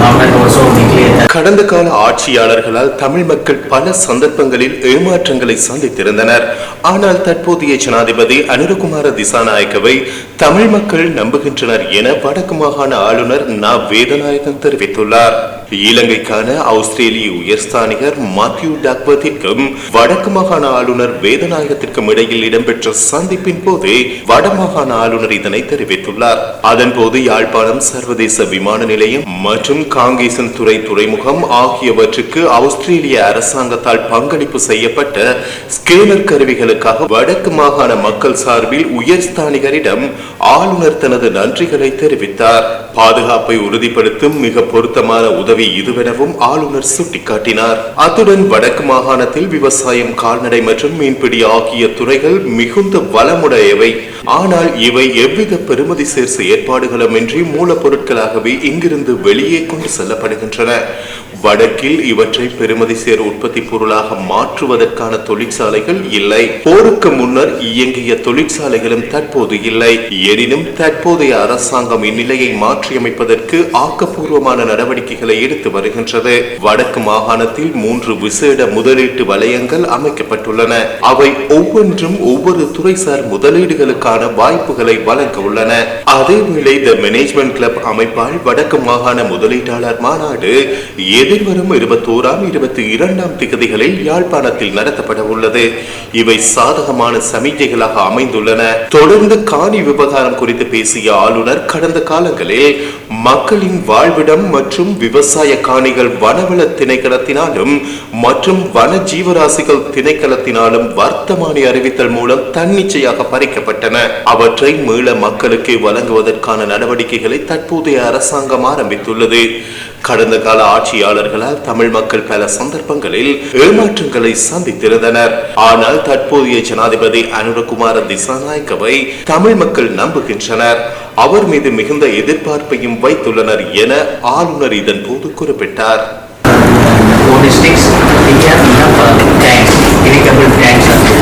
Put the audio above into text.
Government கடந்த கால ஆட்சியாளர்களால் தமிழ் மக்கள் பல சந்தர்ப்பங்களில் ஏமாற்றங்களை சந்தித்திருந்தனர். ஆனால் தற்போதைய ஜனாதிபதி அனுரகுமார திசாநாயக்கவை தமிழ் மக்கள் நம்புகின்றனர் என வடக்கு மாகாண ஆளுநர் நா. வேதநாயகன் தெரிவித்துள்ளார். இலங்கைக்கான ஆஸ்திரேலிய உயர்ஸ்தானிகர் மாத்யூ டக்வர்த்திற்கும் வடக்கு மாகாண ஆளுநர் வேதநாயகத்திற்கும் இடையில் இடம்பெற்ற சந்திப்பின் போது வடமாகாண ஆளுநர் இதனை தெரிவித்துள்ளார். அதன்போது யாழ்ப்பாணம் சர்வதேச விமான நிலையம் மற்றும் காங்கேசன் துறை துறைமுகம் ஆகியவற்றுக்கு ஆஸ்திரேலிய அரசாங்கத்தால் பங்களிப்பு செய்யப்பட்ட ஸ்கேனர் கருவிகளுக்காக வடக்கு மாகாண மக்கள் சார்பில் உயர்ஸ்தானிகரிடம் ஆளுநர் தனது நன்றிகளை தெரிவித்தார். பாதுகாப்பை உறுதிப்படுத்தும் மிக பொருத்தமான உதவி இதுவெனவும் ஆளுநர் சுட்டிக்காட்டினார். அத்துடன் வடக்கு மாகாணத்தில் விவசாயம் கால்நடை மற்றும் மீன்பிடி ஆகிய துறைகள் மிகுந்த வளமுடையவை. ஆனால் இவை எவ்வித பெறுமதி சேர் ஏற்பாடுகளுமின்றி மூலப்பொருட்களாகவே இங்கிருந்து வெளியே கொண்டு செல்லப்படுகின்றன. வடக்கில் இவற்றை பெருமதி சேர் உற்பத்தி பொருளாக மாற்றுவதற்கான தொழிற்சாலைகள் இல்லை. போருக்கு முன்னர் இயங்கிய தொழிற்சாலைகளும் தற்போது இல்லை. எனினும் தற்போதைய அரசாங்கம் இந்நிலையை மாற்றியமைப்பதற்கு ஆக்கப்பூர்வமான நடவடிக்கைகளை எடுத்து வருகின்றது. வடக்கு மாகாணத்தில் மூன்று விசேட முதலீட்டு வலயங்கள் அமைக்கப்பட்டுள்ளன. அவை ஒவ்வொன்றும் ஒவ்வொரு துறைசார் முதலீடுகளுக்கான வாய்ப்புகளை வழங்க உள்ளன. அதேவேளை த மேனேஜ்மெண்ட் கிளப் அமைப்பால் வடக்கு மாகாண முதலீட்டாளர் மாநாடு எதிர்வரும் இருபத்தோராம் இருபத்தி இரண்டாம் திகதிகளில் யாழ்ப்பாணத்தில் நடத்தப்பட உள்ளது. இவை சாதகமான சமிக்கைகளாக அமைந்துள்ளன. தொடர்ந்து காணி விவகாரம் குறித்து பேசிய ஆளுநர் கடந்த காலங்களில் மக்களின் வாழ்விடம் மற்றும் விவசாய காணிகள் வனவள திணைக்களத்தினாலும் மற்றும் வன ஜீவராசிகள் திணைக்களத்தினாலும் வர்த்தமானி அறிவித்தல் மூலம் தன்னிச்சையாக பறிக்கப்பட்டன. உள்ளன அவற்றை மீள மக்களுக்கு வழங்குவதற்கான நடவடிக்கைகளை தற்போதைய அரசாங்கம் ஆரம்பித்துள்ளது. கடந்த கால ஆட்சியாளர்களால் தமிழ் மக்கள் பல சந்தர்ப்பங்களில் ஏமாற்றங்களை சந்தித்திருந்தனர். ஆனால் தற்போதைய ஜனாதிபதி அனுரகுமார திசாநாயக்கவை தமிழ் மக்கள் நம்புகின்றனர். அவர் மீது மிகுந்த எதிர்பார்ப்பையும் வைத்துள்ளனர் என ஆளுநர் இதன் போது குறிப்பிட்டார்.